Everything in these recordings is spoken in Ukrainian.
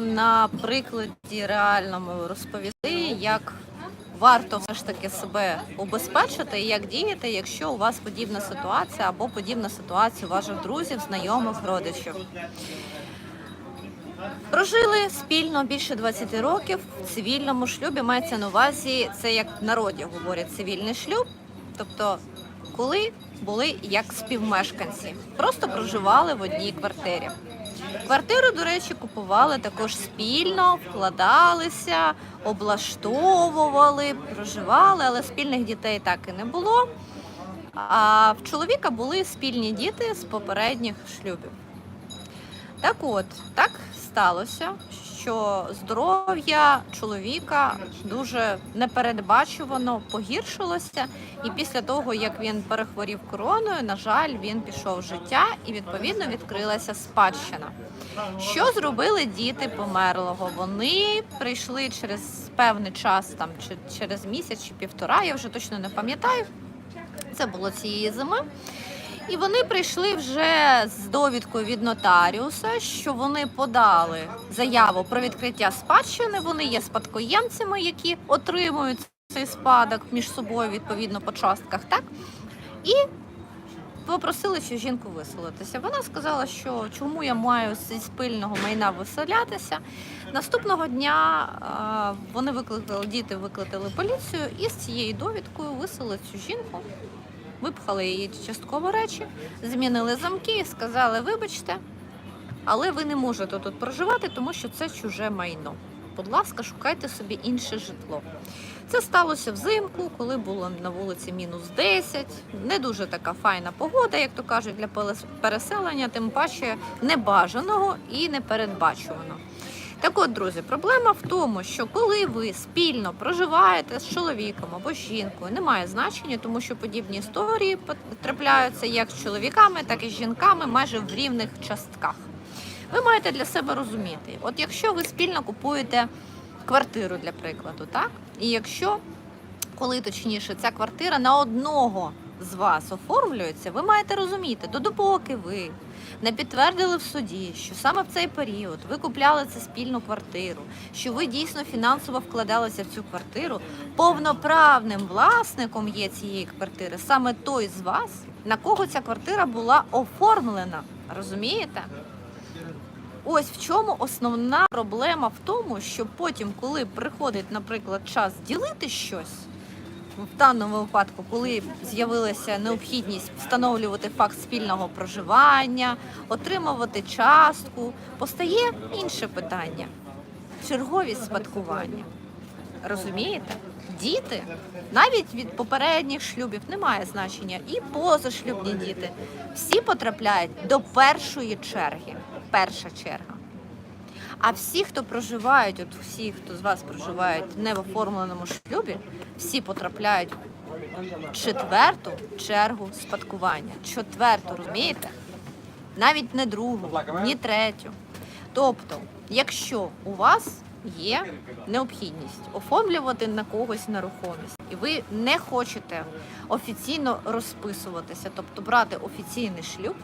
на прикладі реальному розповісти, як варто все ж таки себе убезпечити і як діяти, якщо у вас подібна ситуація або подібна ситуація ваших друзів, знайомих, родичів. Прожили спільно більше 20 років в цивільному шлюбі. Мається на увазі це як в народі говорять цивільний шлюб, тобто коли були як співмешканці, просто проживали в одній квартирі. Квартиру, до речі, купували також спільно, вкладалися, облаштовували, проживали, але спільних дітей так і не було. А в чоловіка були спільні діти з попередніх шлюбів. Так от, так сталося, що здоров'я чоловіка дуже непередбачувано погіршилося, і після того, як він перехворів короною, на жаль, він пішов з життя і відповідно відкрилася спадщина. Що зробили діти померлого? Вони прийшли через певний час, там чи через місяць чи півтора, я вже точно не пам'ятаю. Це було цієї зими. І вони прийшли вже з довідкою від нотаріуса, що вони подали заяву про відкриття спадщини. Вони є спадкоємцями, які отримують цей спадок між собою відповідно по частках, так і попросили цю жінку виселитися. Вона сказала, що чому я маю зі спільного майна виселятися. Наступного дня вони викликали діти, викликали поліцію і з цією довідкою виселили цю жінку. Випхали її частково речі, змінили замки і сказали: вибачте, але ви не можете тут проживати, тому що це чуже майно. Будь ласка, шукайте собі інше житло. Це сталося взимку, коли було на вулиці мінус 10. Не дуже така файна погода, як то кажуть, для переселення, тим паче небажаного і непередбачуваного. Так от, друзі, проблема в тому, що коли ви спільно проживаєте з чоловіком або жінкою, немає значення, тому що подібні історії трапляються як з чоловіками, так і з жінками майже в рівних частках. Ви маєте для себе розуміти, от якщо ви спільно купуєте квартиру для прикладу, так? І якщо, коли точніше, ця квартира на одного з вас оформлюється, ви маєте розуміти, то допоки ви не підтвердили в суді, що саме в цей період ви купляли цю спільну квартиру, що ви дійсно фінансово вкладалися в цю квартиру, повноправним власником є цієї квартири саме той з вас, на кого ця квартира була оформлена. Розумієте? Ось в чому основна проблема в тому, що потім, коли приходить, наприклад, час ділити щось, в даному випадку, коли з'явилася необхідність встановлювати факт спільного проживання, отримувати частку, постає інше питання черговість спадкування. Розумієте? Діти навіть від попередніх шлюбів немає значення, і позашлюбні діти всі потрапляють до першої черги. Перша черга. А всі, хто проживають, от всі, хто з вас проживають не в оформленому шлюбі, всі потрапляють в четверту чергу спадкування. Четверту, розумієте? Навіть не другу, ні третю. Тобто, якщо у вас є необхідність оформлювати на когось нерухомість, і ви не хочете офіційно розписуватися, тобто брати офіційний шлюб,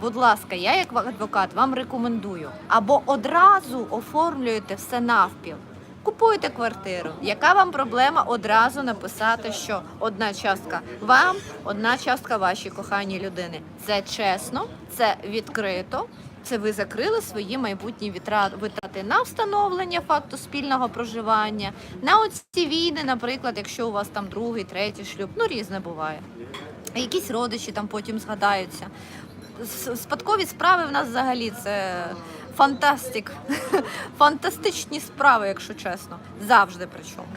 Будь ласка, я як адвокат вам рекомендую або одразу оформлюєте все навпіл. Купуєте квартиру. Яка вам проблема одразу написати, що одна частка вам, одна частка вашій коханій людини? Це чесно, це відкрито. Це ви закрили свої майбутні витрати на встановлення факту спільного проживання, на оці війни, наприклад, якщо у вас там другий, третій шлюб, ну різне буває. Якісь родичі там потім згадаються. Спадкові справи в нас взагалі це фантастик. Фантастичні справи, якщо чесно. Завжди причому.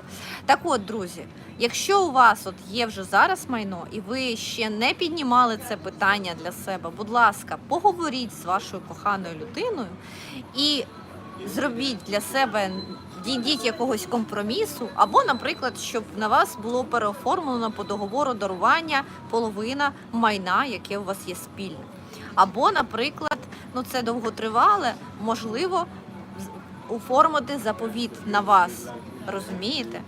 Так от, друзі, якщо у вас от є вже зараз майно, і ви ще не піднімали це питання для себе, будь ласка, поговоріть з вашою коханою людиною і зробіть для себе. Дійдіть якогось компромісу, або, наприклад, щоб на вас було переоформлено по договору дарування половина майна, яке у вас є спільне. Або, наприклад, ну це довготривале, можливо, оформити заповіт на вас. Розумієте?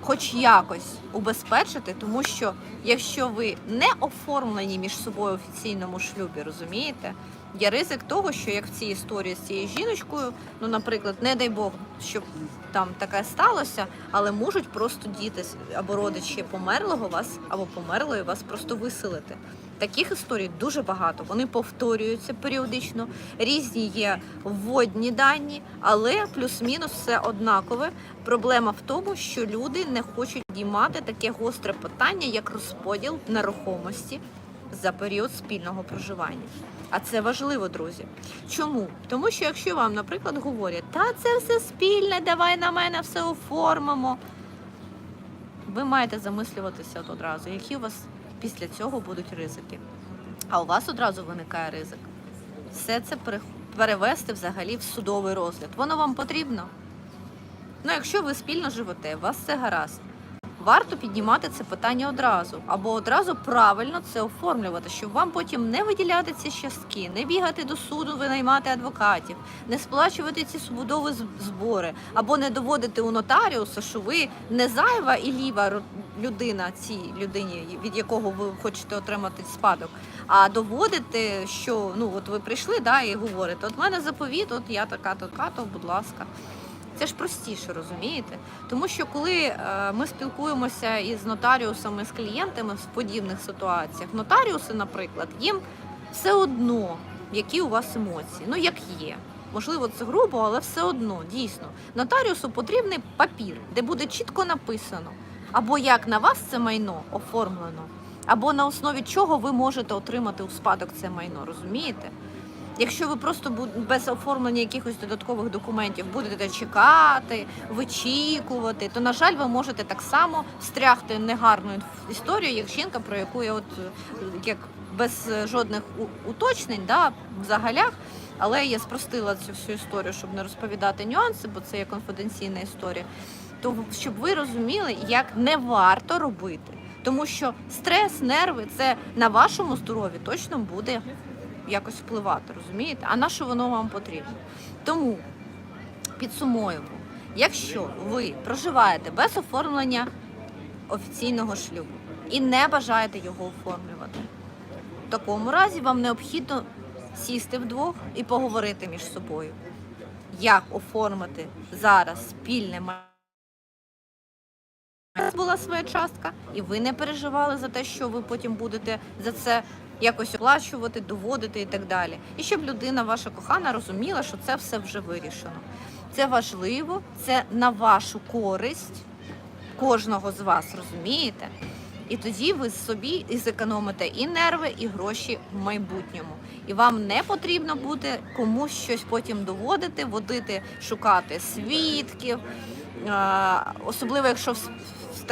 Хоч якось убезпечити, тому що якщо ви не оформлені між собою в офіційному шлюбі, розумієте, Є ризик того, що як в цій історії з цією жіночкою, ну, наприклад, не дай Бог, щоб там таке сталося, але можуть просто діти або родичі померлого вас, або померлої вас просто виселити. Таких історій дуже багато. Вони повторюються періодично. Різні є вводні дані, але плюс-мінус все однакове. Проблема в тому, що люди не хочуть діймати таке гостре питання, як розподіл нерухомості за період спільного проживання. А це важливо, друзі. Чому? Тому що якщо вам, наприклад, говорять, та це все спільне, давай на мене все оформимо. Ви маєте замислюватися от одразу, які у вас після цього будуть ризики. А у вас одразу виникає ризик. Все це пере- перевести взагалі в судовий розгляд. Воно вам потрібно? Ну, якщо ви спільно живете, у вас все гаразд. Варто піднімати це питання одразу, або одразу правильно це оформлювати, щоб вам потім не виділяти ці частки, не бігати до суду, винаймати адвокатів, не сплачувати ці судові збори, або не доводити у нотаріуса, що ви не зайва і ліва людина цій людині, від якого ви хочете отримати спадок, а доводити, що ну от ви прийшли, да, і говорите, от мене заповіт, от я така, така, то будь ласка. Це ж простіше, розумієте? Тому що коли е, ми спілкуємося із нотаріусами, з клієнтами в подібних ситуаціях, нотаріуси, наприклад, їм все одно, які у вас емоції, ну як є. Можливо, це грубо, але все одно дійсно. Нотаріусу потрібний папір, де буде чітко написано, або як на вас це майно оформлено, або на основі чого ви можете отримати у спадок це майно, розумієте? Якщо ви просто без оформлення якихось додаткових документів будете чекати, вичікувати, то на жаль, ви можете так само встрягти негарну історію, як жінка, про яку я от як без жодних уточнень, да, в. Але я спростила цю всю історію, щоб не розповідати нюанси, бо це є конфіденційна історія. То щоб ви розуміли, як не варто робити. Тому що стрес, нерви це на вашому здоров'ї точно буде якось впливати, розумієте? А на що воно вам потрібно? Тому підсумуємо, якщо ви проживаєте без оформлення офіційного шлюбу і не бажаєте його оформлювати, в такому разі вам необхідно сісти вдвох і поговорити між собою, як оформити зараз спільне вас була своя частка, і ви не переживали за те, що ви потім будете за це якось оплачувати, доводити і так далі. І щоб людина, ваша кохана, розуміла, що це все вже вирішено. Це важливо, це на вашу користь кожного з вас, розумієте? І тоді ви собі і зекономите і нерви, і гроші в майбутньому. І вам не потрібно буде комусь щось потім доводити, водити, шукати свідків. Особливо, якщо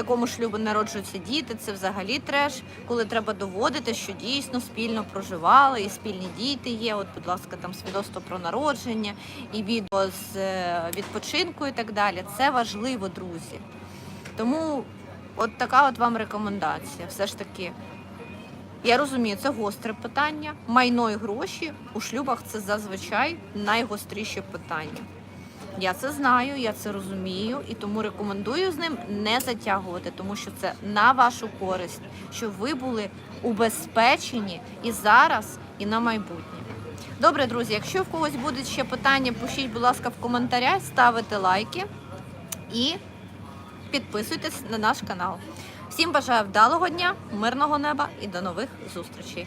такому шлюбі народжуються діти, це взагалі треш, коли треба доводити, що дійсно спільно проживали, і спільні діти є. От, будь ласка, там свідоцтво про народження, і відео з е, відпочинку і так далі. Це важливо, друзі. Тому от така от вам рекомендація. Все ж таки, я розумію, це гостре питання. Майно і гроші у шлюбах це зазвичай найгостріше питання. Я це знаю, я це розумію, і тому рекомендую з ним не затягувати, тому що це на вашу користь, щоб ви були убезпечені і зараз, і на майбутнє. Добре, друзі, якщо в когось будуть ще питання, пишіть, будь ласка, в коментарях, ставите лайки і підписуйтесь на наш канал. Всім бажаю вдалого дня, мирного неба і до нових зустрічей.